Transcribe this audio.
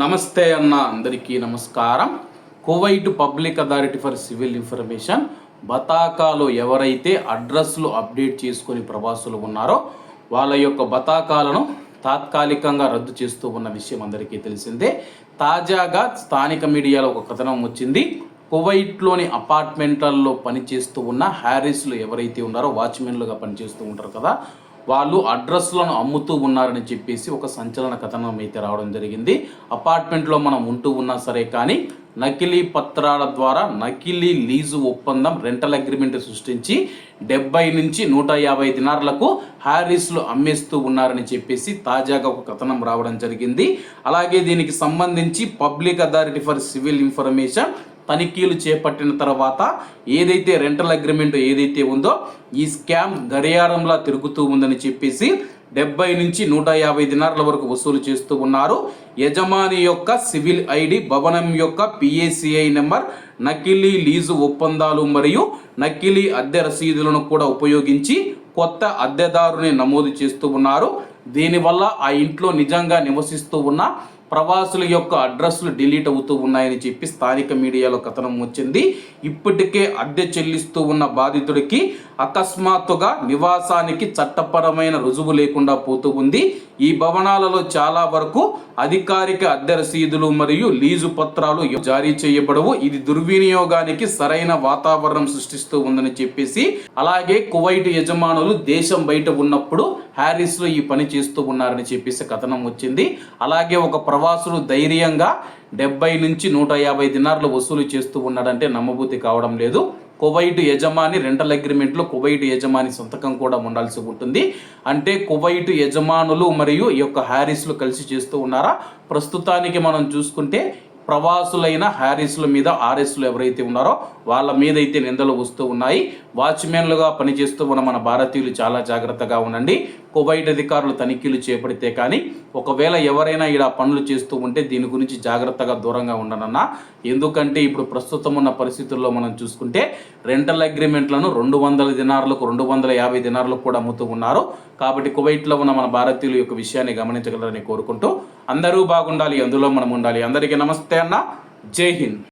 నమస్తే అన్న అందరికీ నమస్కారం. Kuwait public authority for civil information. బతాకాలో ఎవరైతే అడ్రస్లు అప్డేట్ చేసుకుని ప్రవాసులు ఉన్నారో వాళ్ళ యొక్క బతాకాలను తాత్కాలికంగా రద్దు చేస్తూ ఉన్న విషయం అందరికీ తెలిసిందే. తాజాగా స్థానిక మీడియాలో ఒక కథనం వచ్చింది. కువైట్లోని అపార్ట్మెంట్లలో పనిచేస్తూ ఉన్న హ్యారిస్లు ఎవరైతే ఉన్నారో వాచ్మెన్లుగా పనిచేస్తూ ఉంటారు కదా వాళ్ళు అడ్రస్లను అమ్ముతూ ఉన్నారని చెప్పేసి ఒక సంచలన కథనం అయితే రావడం జరిగింది. అపార్ట్మెంట్లో మనం ఉంటూ ఉన్నా సరే కానీ నకిలీ పత్రాల ద్వారా నకిలీ లీజు ఒప్పందం రెంటల్ అగ్రిమెంట్ సృష్టించి డెబ్బై నుంచి నూట యాభై దినార్లకు హ్యారిస్లు అమ్మేస్తూ ఉన్నారని చెప్పేసి తాజాగా ఒక కథనం రావడం జరిగింది. అలాగే దీనికి సంబంధించి public authority for civil information తనిఖీలు చేపట్టిన తర్వాత ఏదైతే రెంటల్ అగ్రిమెంట్ ఏదైతే ఉందో ఈ స్కామ్ గడియారంలా తిరుగుతూ ఉందని చెప్పేసి డెబ్బై నుంచి నూట యాభై దినార్ల వరకు వసూలు చేస్తూ ఉన్నారు. యజమాని యొక్క సివిల్ ఐడి భవనం యొక్క పిఏసిఐ నెంబర్ నకిలీ లీజు ఒప్పందాలు మరియు నకిలీ అద్దె రసీదులను కూడా ఉపయోగించి కొత్త అద్దెదారుని నమోదు చేస్తూ ఉన్నారు. దీనివల్ల ఆ ఇంట్లో నిజంగా నివసిస్తూ ఉన్న ప్రవాసుల యొక్క అడ్రస్లు డిలీట్ అవుతూ ఉన్నాయని చెప్పి స్థానిక మీడియాలో కథనం వచ్చింది. ఇప్పటికే అద్దె చెల్లిస్తూ ఉన్న బాధితుడికి అకస్మాత్తుగా నివాసానికి చట్టపరమైన రుజువు లేకుండా పోతూ ఉంది. ఈ భవనాలలో చాలా వరకు అధికారిక అద్దె రసీదులు మరియు లీజు పత్రాలు జారీ చేయబడవు. ఇది దుర్వినియోగానికి సరైన వాతావరణం సృష్టిస్తూ ఉందని చెప్పేసి అలాగే కువైట్ యజమానులు దేశం బయట ఉన్నప్పుడు హ్యారిస్లో ఈ పని చేస్తూ ఉన్నారని చెప్పేసి కథనం వచ్చింది. అలాగే ఒక ప్రవాసులు ధైర్యంగా డెబ్బై నుంచి నూట యాభై దినార్లు వసూలు చేస్తూ ఉన్నాడంటే నమ్మబుద్ధి కావడం లేదు. కువైట్ యజమాని రెంటల్ అగ్రిమెంట్లో కువైట్ యజమాని సంతకం కూడా ఉండాల్సి ఉంటుంది. అంటే కువైట్ యజమానులు మరియు ఈ యొక్క హ్యారిస్లు కలిసి చేస్తూ ఉన్నారా? ప్రస్తుతానికి మనం చూసుకుంటే ప్రవాసులైన హ్యారిస్ల మీద ఆర్ఎస్లు ఎవరైతే ఉన్నారో వాళ్ళ మీద అయితే నిందలు వస్తూ ఉన్నాయి. వాచ్మెన్లుగా పనిచేస్తూ ఉన్న మన భారతీయులు చాలా జాగ్రత్తగా ఉండండి. కువైట్ అధికారులు తనిఖీలు చేపడితే కానీ ఒకవేళ ఎవరైనా ఇలా పనులు చేస్తూ ఉంటే దీని గురించి జాగ్రత్తగా దూరంగా ఉండనన్నా. ఎందుకంటే ఇప్పుడు ప్రస్తుతం ఉన్న పరిస్థితుల్లో మనం చూసుకుంటే రెంటల్ అగ్రిమెంట్లను రెండు వందల దినారులకు రెండు వందల యాభై దినారులకు కూడా అమ్ముతూ ఉన్నారు. కాబట్టి కువైట్లో ఉన్న మన భారతీయుల యొక్క విషయాన్ని గమనించగలరని కోరుకుంటూ అందరూ బాగుండాలి అందులో మనం ఉండాలి. అందరికీ నమస్తే అన్న. జై హింద్.